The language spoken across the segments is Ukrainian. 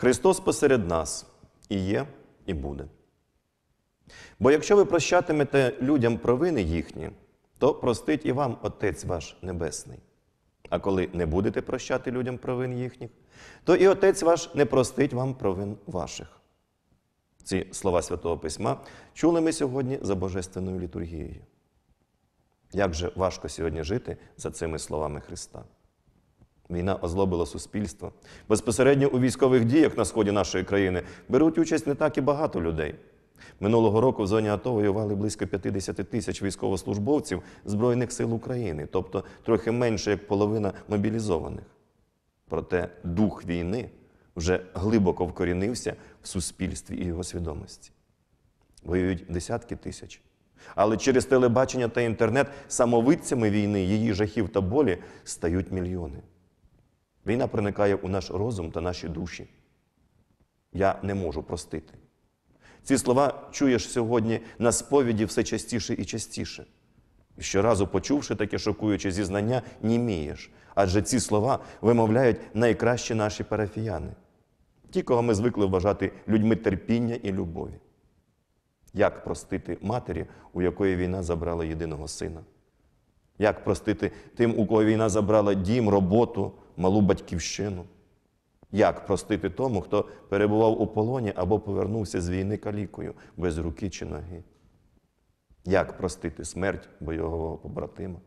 Христос посеред нас і є, і буде. Бо якщо ви прощатимете людям провини їхні, то простить і вам Отець ваш Небесний. А коли не будете прощати людям провин їхніх, то і Отець ваш не простить вам провин ваших. Ці слова Святого Письма чули ми сьогодні за Божественною літургією. Як же важко сьогодні жити за цими словами Христа? Війна озлобила суспільство. Безпосередньо у військових діях на сході нашої країни беруть участь не так і багато людей. Минулого року в зоні АТО воювали близько 50 тисяч військовослужбовців Збройних сил України, тобто трохи менше як половина мобілізованих. Проте дух війни вже глибоко вкорінився в суспільстві і його свідомості. Воюють десятки тисяч. Але через телебачення та інтернет самовидцями війни, її жахів та болі стають мільйони. Війна проникає у наш розум та наші душі. Я не можу простити. Ці слова чуєш сьогодні на сповіді все частіше і частіше. Щоразу, почувши таке шокуюче зізнання, німієш. Адже ці слова вимовляють найкращі наші парафіяни, ті, кого ми звикли вважати людьми терпіння і любові. Як простити матері, у якої війна забрала єдиного сина? Як простити тим, у кого війна забрала дім, роботу, малу батьківщину? Як простити тому, хто перебував у полоні або повернувся з війни калікою без руки чи ноги? Як простити смерть бойового побратима?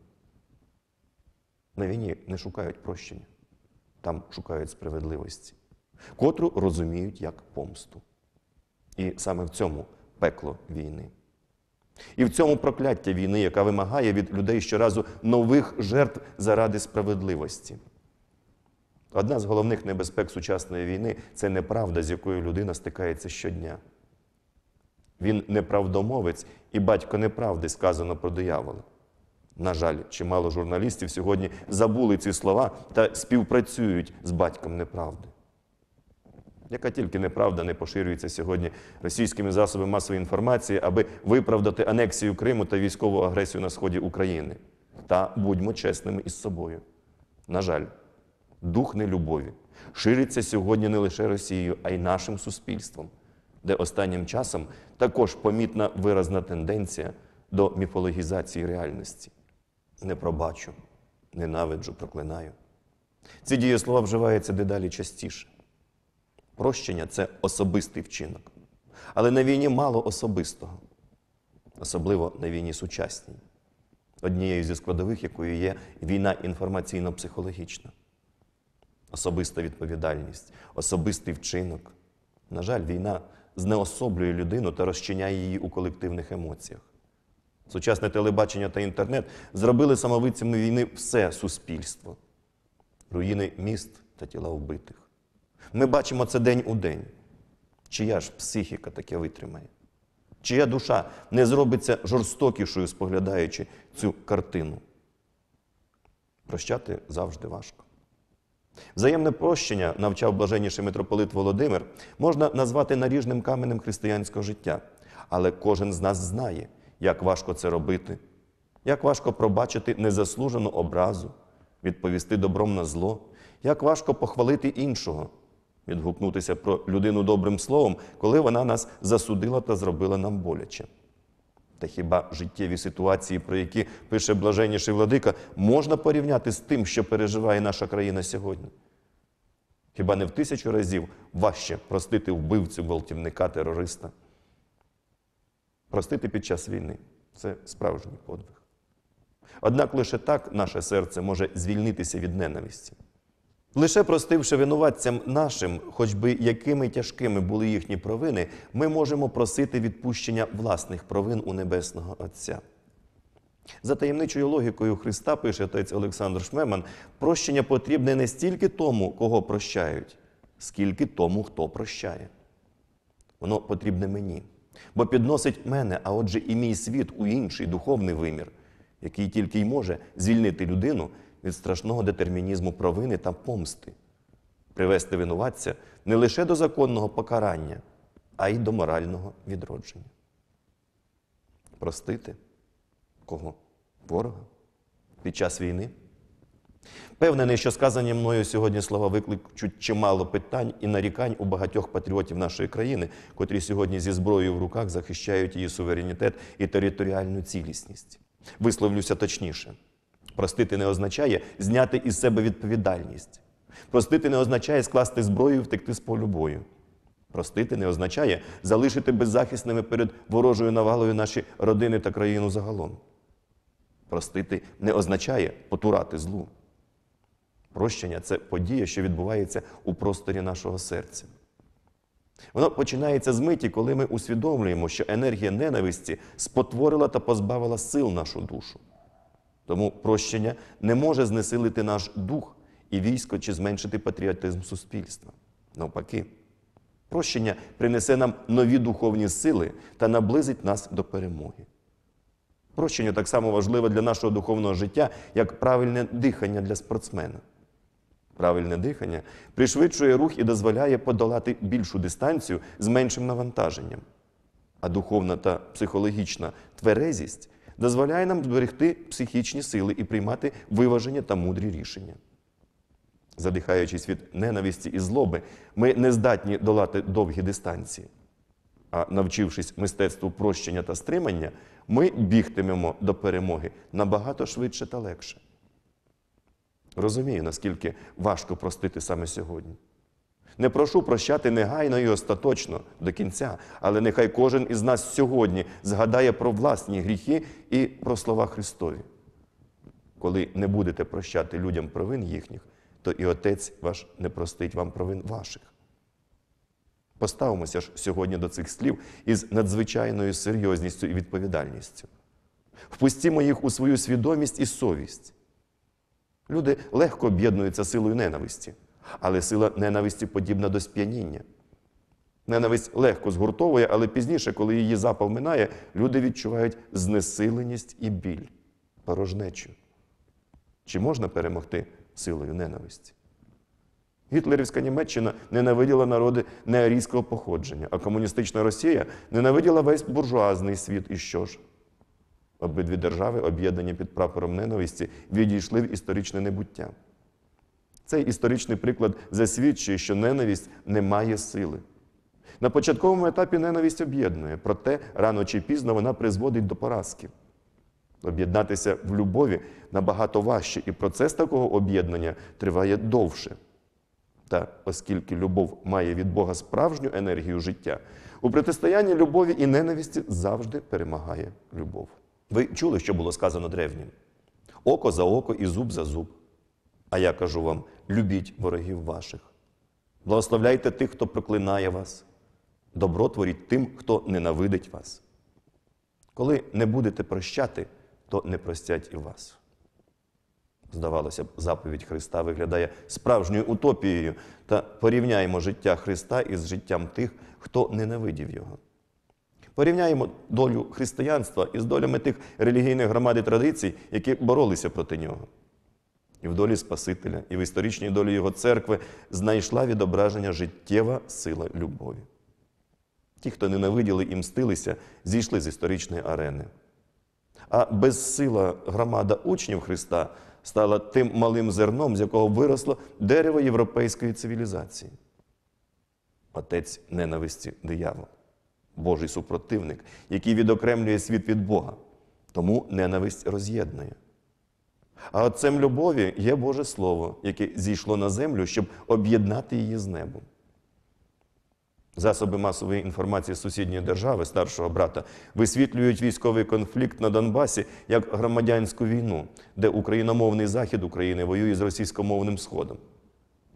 На війні не шукають прощення, там шукають справедливості, котру розуміють як помсту. І саме в цьому пекло війни. І в цьому прокляття війни, яка вимагає від людей щоразу нових жертв заради справедливості. Одна з головних небезпек сучасної війни це неправда, з якою людина стикається щодня. Він неправдомовець і батько неправди сказано про диявола. На жаль, чимало журналістів сьогодні забули ці слова та співпрацюють з батьком неправди. Яка тільки неправда не поширюється сьогодні російськими засобами масової інформації, аби виправдати анексію Криму та військову агресію на сході України. Та будьмо чесними із собою. На жаль, дух нелюбові шириться сьогодні не лише Росією, а й нашим суспільством, де останнім часом також помітна виразна тенденція до міфологізації реальності. Не пробачу, ненавиджу, проклинаю. Ці дієслова вживаються дедалі частіше. Прощення це особистий вчинок. Але на війні мало особистого, особливо на війні сучасній, однією зі складових, якою є війна інформаційно-психологічна. Особиста відповідальність, особистий вчинок. На жаль, війна знеособлює людину та розчиняє її у колективних емоціях. Сучасне телебачення та інтернет зробили самовидцями війни все суспільство, руїни міст та тіла вбитих. Ми бачимо це день у день. Чия ж психіка таке витримає? Чия душа не зробиться жорстокішою, споглядаючи цю картину? Прощати завжди важко. Взаємне прощення, навчав блаженніший митрополит Володимир, можна назвати наріжним каменем християнського життя. Але кожен з нас знає, як важко це робити, як важко пробачити незаслужену образу, відповісти добром на зло, як важко похвалити іншого, відгукнутися про людину добрим словом, коли вона нас засудила та зробила нам боляче. Та хіба життєві ситуації, про які пише блаженніший владика, можна порівняти з тим, що переживає наша країна сьогодні? Хіба не в тисячу разів важче простити вбивцю, гвалтівника, терориста? Простити під час війни це справжній подвиг. Однак лише так наше серце може звільнитися від ненависті. Лише простивши винуватцям нашим, хоч би якими тяжкими були їхні провини, ми можемо просити відпущення власних провин у Небесного Отця. За таємничою логікою Христа, пише отець Олександр Шмеман, прощення потрібне не стільки тому, кого прощають, скільки тому, хто прощає. Воно потрібне мені, бо підносить мене, а отже, і мій світ у інший духовний вимір, який тільки й може звільнити людину від страшного детермінізму провини та помсти, привести винуватця не лише до законного покарання, а й до морального відродження. Простити кого? Ворога? Під час війни? Впевнений, що сказані мною сьогодні слова викличуть чимало питань і нарікань у багатьох патріотів нашої країни, котрі сьогодні зі зброєю в руках захищають її суверенітет і територіальну цілісність. Висловлюся точніше. Простити не означає зняти із себе відповідальність. Простити не означає скласти зброю і втекти з полю бою. Простити не означає залишити беззахисними перед ворожою навалою наші родини та країну загалом. Простити не означає потурати злу. Прощення це подія, що відбувається у просторі нашого серця. Воно починається з миті, коли ми усвідомлюємо, що енергія ненависті спотворила та позбавила сил нашу душу. Тому прощення не може знесилити наш дух і військо чи зменшити патріотизм суспільства. Навпаки, прощення принесе нам нові духовні сили та наблизить нас до перемоги. Прощення так само важливе для нашого духовного життя, як правильне дихання для спортсмена. Правильне дихання пришвидшує рух і дозволяє подолати більшу дистанцію з меншим навантаженням. А духовна та психологічна тверезість дозволяє нам зберегти психічні сили і приймати виважені та мудрі рішення. Задихаючись від ненависті і злоби, ми не здатні долати довгі дистанції. А навчившись мистецтву прощення та стримання, ми бігтимемо до перемоги набагато швидше та легше. Розумію, наскільки важко простити саме сьогодні. Не прошу прощати негайно і остаточно до кінця, але нехай кожен із нас сьогодні згадає про власні гріхи і про слова Христові. Коли не будете прощати людям провин їхніх, то і Отець ваш не простить вам провин ваших. Поставимося ж сьогодні до цих слів із надзвичайною серйозністю і відповідальністю. Впустімо їх у свою свідомість і совість. Люди легко об'єднуються силою ненависті, але сила ненависті подібна до сп'яніння. Ненависть легко згуртовує, але пізніше, коли її запал минає, люди відчувають знесиленість і біль, порожнечу. Чи можна перемогти силою ненависті? Гітлерівська Німеччина ненавиділа народи неарійського походження, а комуністична Росія ненавиділа весь буржуазний світ. І що ж? Обидві держави, об'єднані під прапором ненависті, відійшли в історичне небуття. Цей історичний приклад засвідчує, що ненависть не має сили. На початковому етапі ненависть об'єднує, проте рано чи пізно вона призводить до поразки. Об'єднатися в любові набагато важче, і процес такого об'єднання триває довше. Та оскільки любов має від Бога справжню енергію життя, у протистоянні любові і ненависті завжди перемагає любов. Ви чули, що було сказано древнім? Око за око і зуб за зуб. А я кажу вам: любіть ворогів ваших. Благословляйте тих, хто проклинає вас. Добро творіть тим, хто ненавидить вас. Коли не будете прощати, то не простять і вас. Здавалося б, заповідь Христа виглядає справжньою утопією та порівняємо життя Христа із життям тих, хто ненавидів Його. Порівняємо долю християнства із долями тих релігійних громад і традицій, які боролися проти нього. І в долі Спасителя, і в історичній долі Його церкви знайшла відображення життєва сила любові. Ті, хто ненавиділи і мстилися, зійшли з історичної арени. А безсила громада учнів Христа стала тим малим зерном, з якого виросло дерево європейської цивілізації. Отець ненависті диявол, Божий супротивник, який відокремлює світ від Бога. Тому ненависть роз'єднує. А отцем любові є Боже Слово, яке зійшло на землю, щоб об'єднати її з небом. Засоби масової інформації сусідньої держави, старшого брата, висвітлюють військовий конфлікт на Донбасі як громадянську війну, де україномовний захід України воює з російськомовним сходом.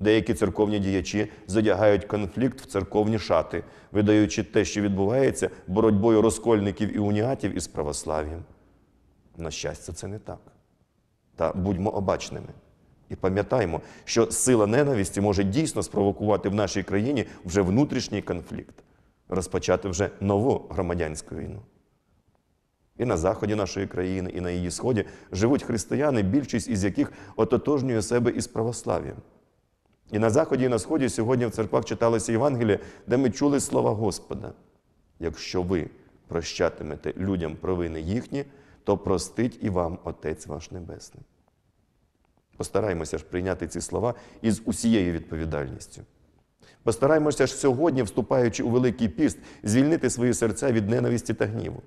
Деякі церковні діячі задягають конфлікт в церковні шати, видаючи те, що відбувається, боротьбою розкольників і уніатів із православ'ям. На щастя, це не так. Та будьмо обачними. І пам'ятаємо, що сила ненависті може дійсно спровокувати в нашій країні вже внутрішній конфлікт, розпочати вже нову громадянську війну. І на заході нашої країни, і на її сході живуть християни, більшість із яких ототожнює себе із православ'ям. І на заході, і на сході сьогодні в церквах читалося Євангеліє, де ми чули слова Господа. Якщо ви прощатимете людям провини їхні, то простить і вам Отець ваш Небесний. Постараймося ж прийняти ці слова із усією відповідальністю. Постараймося ж сьогодні, вступаючи у Великий піст, звільнити свої серця від ненависті та гніву.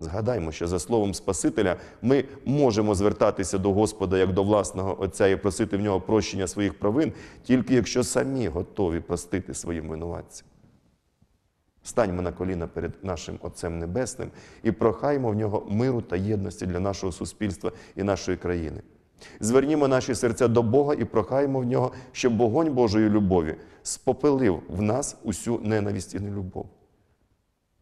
Згадаймо, що за словом Спасителя ми можемо звертатися до Господа як до власного Отця і просити в нього прощення своїх провин, тільки якщо самі готові простити своїм винуватцям. Станьмо на коліна перед нашим Отцем Небесним і прохаймо в нього миру та єдності для нашого суспільства і нашої країни. Звернімо наші серця до Бога і прохаємо в нього, щоб вогонь Божої любові спопелив в нас усю ненависть і нелюбов.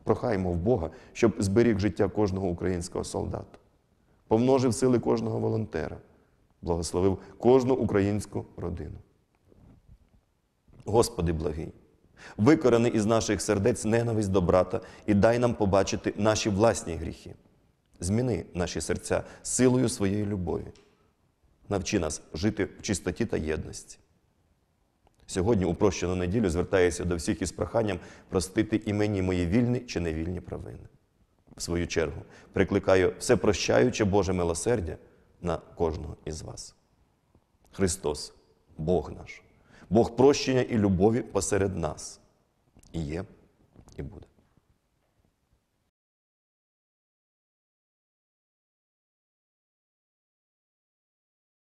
Прохаємо в Бога, щоб зберіг життя кожного українського солдата, помножив сили кожного волонтера, благословив кожну українську родину. Господи благий, викорени із наших сердець ненависть до брата і дай нам побачити наші власні гріхи. Зміни наші серця силою своєї любові. Навчи нас жити в чистоті та єдності. Сьогодні, у прощену неділю, звертаюся до всіх із проханням простити і мені мої вільні чи невільні провини. В свою чергу прикликаю всепрощаюче Боже милосердя на кожного із вас. Христос, Бог наш, Бог прощення і любові посеред нас. І є, і буде.